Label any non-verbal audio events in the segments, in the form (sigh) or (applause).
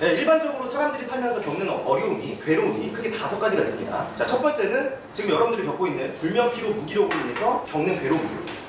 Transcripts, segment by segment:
네, 일반적으로 사람들이 살면서 겪는 어려움이, 괴로움이 크게 다섯 가지가 있습니다. 자, 첫 번째는 지금 여러분들이 겪고 있는 불면, 피로, 무기력으로 인해서 겪는 괴로움이에요.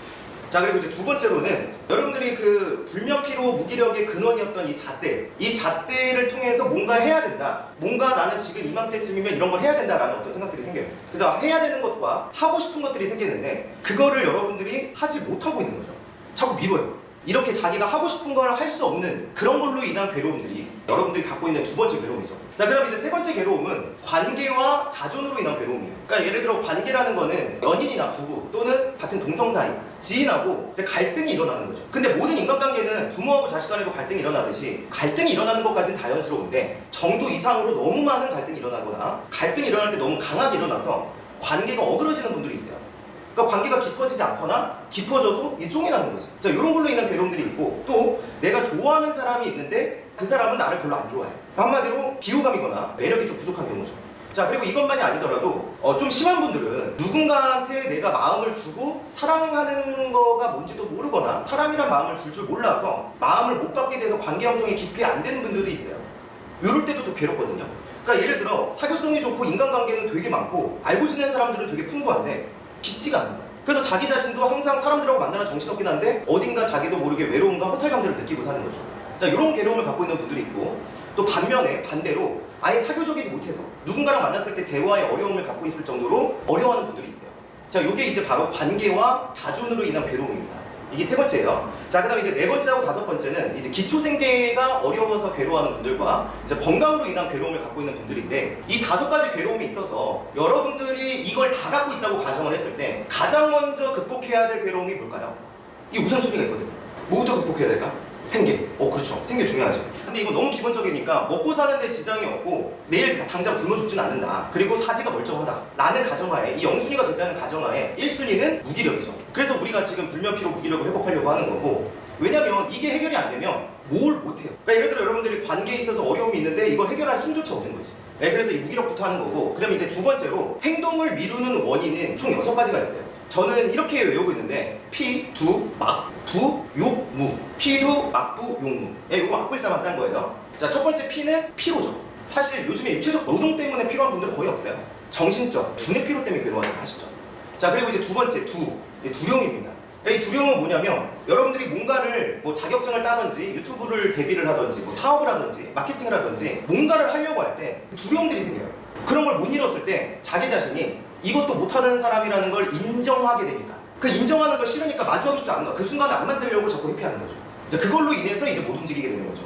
자, 그리고 이제 두 번째로는 여러분들이 그 불면, 피로, 무기력의 근원이었던 이 잣대, 이 잣대를 통해서 뭔가 해야 된다. 뭔가 나는 지금 이맘때쯤이면 이런 걸 해야 된다라는 어떤 생각들이 생겨요. 그래서 해야 되는 것과 하고 싶은 것들이 생기는데 그거를 여러분들이 하지 못하고 있는 거죠. 자꾸 미뤄요. 이렇게 자기가 하고 싶은 걸 할 수 없는 그런 걸로 인한 괴로움들이 여러분들이 갖고 있는 두 번째 괴로움이죠. 자, 그 다음에 이제 세 번째 괴로움은 관계와 자존으로 인한 괴로움이에요. 그러니까 예를 들어 관계라는 거는 연인이나 부부 또는 같은 동성 사이, 지인하고 이제 갈등이 일어나는 거죠. 근데 모든 인간관계는 부모하고 자식 간에도 갈등이 일어나듯이 갈등이 일어나는 것까지는 자연스러운데 정도 이상으로 너무 많은 갈등이 일어나거나 갈등이 일어날 때 너무 강하게 일어나서 관계가 어그러지는 분들이 있어요. 그러니까 관계가 깊어지지 않거나 깊어져도 이 쫑이 나는 거지. 자, 이런 걸로 인한 괴로움들이 있고 또 내가 좋아하는 사람이 있는데 그 사람은 나를 별로 안 좋아해. 한마디로 비호감이거나 매력이 좀 부족한 경우죠. 자, 그리고 이것만이 아니더라도 어, 좀 심한 분들은 누군가한테 내가 마음을 주고 사랑하는 거가 뭔지도 모르거나 사랑이란 마음을 줄 줄 몰라서 마음을 못 받게 돼서 관계 형성이 깊이 안 되는 분들이 있어요. 이럴 때도 또 괴롭거든요. 그러니까 예를 들어 사교성이 좋고 인간관계는 되게 많고 알고 지내는 사람들은 되게 풍부한데 깊지가 않는 거야. 그래서 자기 자신도 항상 사람들하고 만나는 정신없긴 한데 어딘가 자기도 모르게 외로움과 허탈감들을 느끼고 사는 거죠. 자, 이런 괴로움을 갖고 있는 분들이 있고 또 반면에 반대로 아예 사교적이지 못해서 누군가랑 만났을 때 대화에 어려움을 갖고 있을 정도로 어려워하는 분들이 있어요. 자, 이게 이제 바로 관계와 자존으로 인한 괴로움입니다. 이게 세 번째예요. 자, 그다음에 이제 네 번째하고 다섯 번째는 이제 기초 생계가 어려워서 괴로워하는 분들과 이제 건강으로 인한 괴로움을 갖고 있는 분들인데 이 다섯 가지 괴로움이 있어서 여러분들이 이걸 다 갖고 있다고 가정을 했을 때 가장 먼저 극복해야 될 괴로움이 뭘까요? 이 우선순위가 있거든요. 뭐부터 극복해야 될까? 생계. 어, 그렇죠. 생계 중요하죠. 근데 이거 너무 기본적이니까 먹고 사는데 지장이 없고 내일 당장 굶어 죽진 않는다. 그리고 사지가 멀쩡하다. 라는 가정하에 이 영순위가 됐다는 가정하에 1순위는 무기력이죠. 그래서 우리가 지금 불면피로 무기력을 회복하려고 하는 거고 왜냐면 이게 해결이 안 되면 뭘 못해요. 그러니까 예를 들어 여러분들이 관계에 있어서 어려움이 있는데 이걸 해결할 힘조차 없는 거지. 네, 그래서 이 무기력부터 하는 거고 그럼 이제 두 번째로 행동을 미루는 원인은 총 여섯 가지가 있어요. 저는 이렇게 외우고 있는데 피, 두, 막, 부, 욕, 무. 피두, 막부, 욕 무. 예, 이거 앞글자만 딴 거예요. 자, 첫 번째 피는 피로죠. 사실 요즘에 육체적 노동 때문에 필요한 분들은 거의 없어요. 정신적, 두뇌 피로 때문에 괴로워하는 거 아시죠? 자, 그리고 이제 두 번째, 두. 이 두려움입니다. 이 두려움은 뭐냐면 여러분들이 뭔가를 뭐 자격증을 따든지 유튜브를 데뷔를 하든지 뭐 사업을 하든지 마케팅을 하든지 뭔가를 하려고 할 때 두려움들이 생겨요. 그런 걸 못 이뤘을 때 자기 자신이 이것도 못하는 사람이라는 걸 인정하게 되니까 그 인정하는 걸 싫으니까 마주하고 싶지 않은 거야. 그 순간을 안 만들려고 자꾸 회피하는 거죠. 이제 그걸로 인해서 이제 못 움직이게 되는 거죠.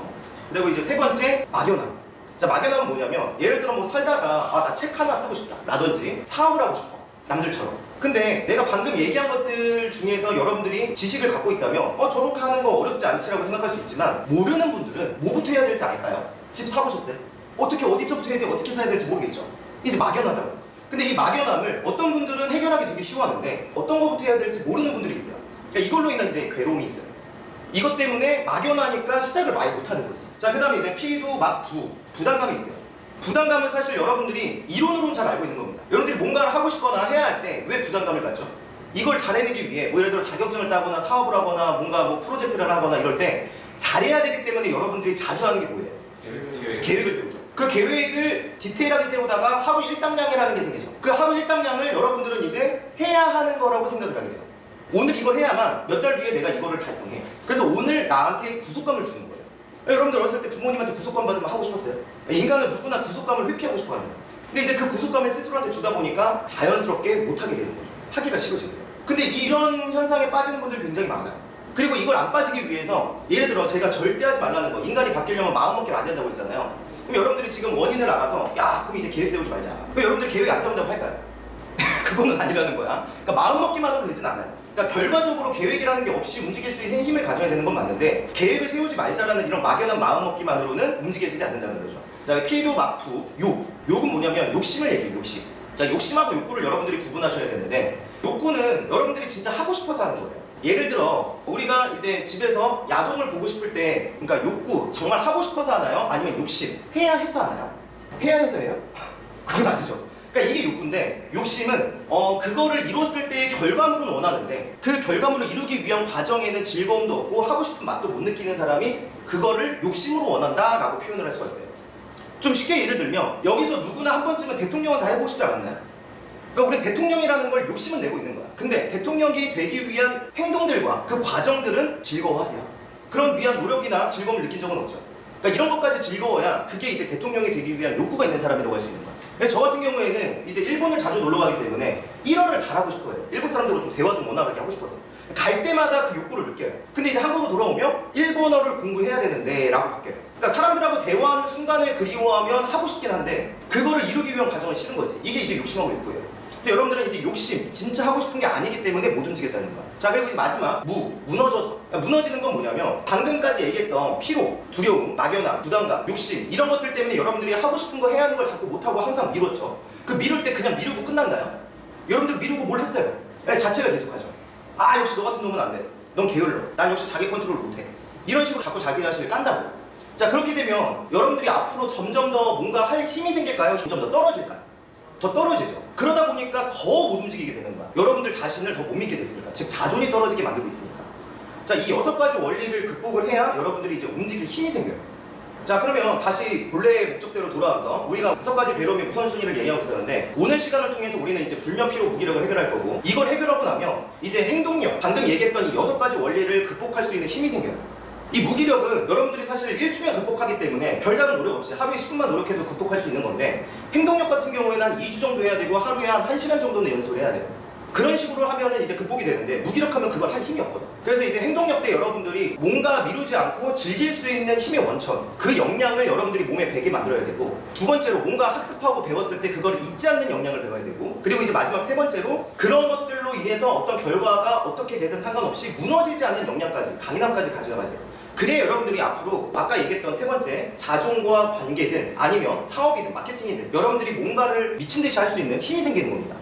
그리고 이제 세 번째 막연함. 자 막연함은 뭐냐면 예를 들어 뭐 살다가 아 나 책 하나 쓰고 싶다 라든지 사업을 하고 싶어 남들처럼. 근데 내가 방금 얘기한 것들 중에서 여러분들이 지식을 갖고 있다면 어 저렇게 하는 거 어렵지 않지라고 생각할 수 있지만 모르는 분들은 뭐부터 해야 될지 알까요? 집 사보셨어요? 어떻게 어디서부터 해야 돼 어떻게 사야 될지 모르겠죠. 이제 막연하다고. 근데 이 막연함을 어떤 분들은 해결하기 되게 쉬워하는데 어떤 것부터 해야 될지 모르는 분들이 있어요. 그러니까 이걸로 인한 이제 괴로움이 있어요. 이것 때문에 막연하니까 시작을 많이 못하는 거지. 자, 그 다음에 이제 피도 막 부, 부담감이 있어요. 부담감은 사실 여러분들이 이론으로는 잘 알고 있는 겁니다. 여러분들이 뭔가를 하고 싶거나 해야 할 때 왜 부담감을 갖죠? 이걸 잘해내기 위해 뭐 예를 들어 자격증을 따거나 사업을 하거나 뭔가 뭐 프로젝트를 하거나 이럴 때 잘해야 되기 때문에 여러분들이 자주 하는 게 뭐예요? 계획을 세우죠. 그 계획을 디테일하게 세우다가 하루 일당량이라는 게 생기죠. 그 하루 일당량을 여러분들은 이제 해야 하는 거라고 생각을 하게 돼요. 오늘 이걸 해야만 몇 달 뒤에 내가 이거를 달성해. 그래서 오늘 나한테 구속감을 주는 거예요. 여러분들 어렸을 때 부모님한테 구속감 받으면 하고 싶었어요? 인간은 누구나 구속감을 회피하고 싶어 하는 거예요. 근데 이제 그 구속감을 스스로한테 주다 보니까 자연스럽게 못하게 되는 거죠. 하기가 싫어지는 거예요. 근데 이런 현상에 빠지는 분들이 굉장히 많아요. 그리고 이걸 안 빠지기 위해서 예를 들어 제가 절대 하지 말라는 거 인간이 바뀌려면 마음먹기 안 된다고 했잖아요. 그럼 여러분들이 지금 원인을 알아서 야 그럼 이제 계획 세우지 말자. 그럼 여러분들 계획 안 세운다고 할까요? (laughs) 그거는 아니라는 거야. 그러니까 마음먹기만으로 되진 않아요. 그러니까 결과적으로 계획이라는 게 없이 움직일 수 있는 힘을 가져야 되는 건 맞는데 계획을 세우지 말자라는 이런 막연한 마음먹기만으로는 움직여지지 않는다는 거죠. 자, 피도 막부, 욕. 욕은 뭐냐면 욕심을 얘기해요, 욕심. 자, 욕심하고 욕구를 여러분들이 구분하셔야 되는데 욕구는 여러분들이 진짜 하고 싶어서 하는 거예요. 예를 들어 우리가 이제 집에서 야동을 보고 싶을 때 그러니까 욕구 정말 하고 싶어서 하나요? 아니면 욕심 해야 해서 하나요? 해야 해서 해요? (laughs) 그건 아니죠. 그러니까 이게 욕구인데 욕심은 어 그거를 이뤘을 때의 결과물은 원하는데 그 결과물을 이루기 위한 과정에는 즐거움도 없고 하고 싶은 맛도 못 느끼는 사람이 그거를 욕심으로 원한다라고 표현을 할 수가 있어요. 좀 쉽게 예를 들면 여기서 누구나 한 번쯤은 대통령은 다 해보고 싶지 않았나요? 그러니까 우리 대통령이라는 걸 욕심은 내고 있는 거야. 근데 대통령이 되기 위한 행동들과 그 과정들은 즐거워하세요. 그런 위한 노력이나 즐거움을 느낀 적은 없죠. 그러니까 이런 것까지 즐거워야 그게 이제 대통령이 되기 위한 욕구가 있는 사람이라고 할 수 있는 거야. 저 같은 경우에는 이제 일본을 자주 놀러 가기 때문에 1어를 잘하고 싶어요. 일본 사람들과 좀 대화 좀 원활하게 하고 싶어서. 갈 때마다 그 욕구를 느껴요. 근데 이제 한국으로 돌아오면 일본어를 공부해야 되는데 라고 바뀌어요. 그러니까 사람들하고 대화하는 순간을 그리워하면 하고 싶긴 한데 그거를 이루기 위한 과정은 싫은 거지. 이게 이제 욕심하고 욕구예요. 그래서 여러분들은 이제 욕심, 진짜 하고 싶은 게 아니기 때문에 못 움직였다는 거야. 자, 그리고 이제 마지막, 무, 무너져서. 그러니까 무너지는 건 뭐냐면, 방금까지 얘기했던 피로, 두려움, 막연함, 부담감, 욕심, 이런 것들 때문에 여러분들이 하고 싶은 거 해야 하는 걸 자꾸 못하고 항상 미뤘죠. 그 미룰 때 그냥 미루고 끝난다요? 여러분들 미루고 뭘 했어요? 네, 자체가 계속하죠. 아, 역시 너 같은 놈은 안 돼. 넌 게을러. 난 역시 자기 컨트롤 못 해. 이런 식으로 자꾸 자기 자신을 깐다고. 자, 그렇게 되면 여러분들이 앞으로 점점 더 뭔가 할 힘이 생길까요? 점점 더 떨어질까요? 더 떨어지죠. 그러다 보니까 더 못 움직이게 되는 거야. 여러분들 자신을 더 못 믿게 됐으니까. 즉, 자존이 떨어지게 만들고 있으니까. 자, 이 여섯 가지 원리를 극복을 해야 여러분들이 이제 움직일 힘이 생겨요. 자, 그러면 다시 본래의 목적대로 돌아와서 우리가 다섯 가지 괴로움의 우선순위를 얘기하고 있었는데 오늘 시간을 통해서 우리는 이제 불면, 피로, 무기력을 해결할 거고 이걸 해결하고 나면 이제 행동력, 방금 얘기했던 이 여섯 가지 원리를 극복할 수 있는 힘이 생겨요. 이 무기력은 여러분들이 사실 1초면 극복하기 때문에 별다른 노력 없이 하루에 10분만 노력해도 극복할 수 있는 건데 행동력 같은 경우에는 한 2주 정도 해야 되고 하루에 한 1시간 정도는 연습을 해야 돼요. 그런 식으로 하면은 이제 극복이 되는데 무기력하면 그걸 할 힘이 없거든. 그래서 이제 행동력 때 여러분들이 뭔가 미루지 않고 즐길 수 있는 힘의 원천, 그 역량을 여러분들이 몸에 배게 만들어야 되고 두 번째로 뭔가 학습하고 배웠을 때 그걸 잊지 않는 역량을 배워야 되고 그리고 이제 마지막 세 번째로 그런 것들로 인해서 어떤 결과가 어떻게 되든 상관없이 무너지지 않는 역량까지 강인함까지 가져가야 돼요. 그래야 여러분들이 앞으로 아까 얘기했던 세 번째 자존과 관계든 아니면 사업이든 마케팅이든 여러분들이 뭔가를 미친 듯이 할 수 있는 힘이 생기는 겁니다.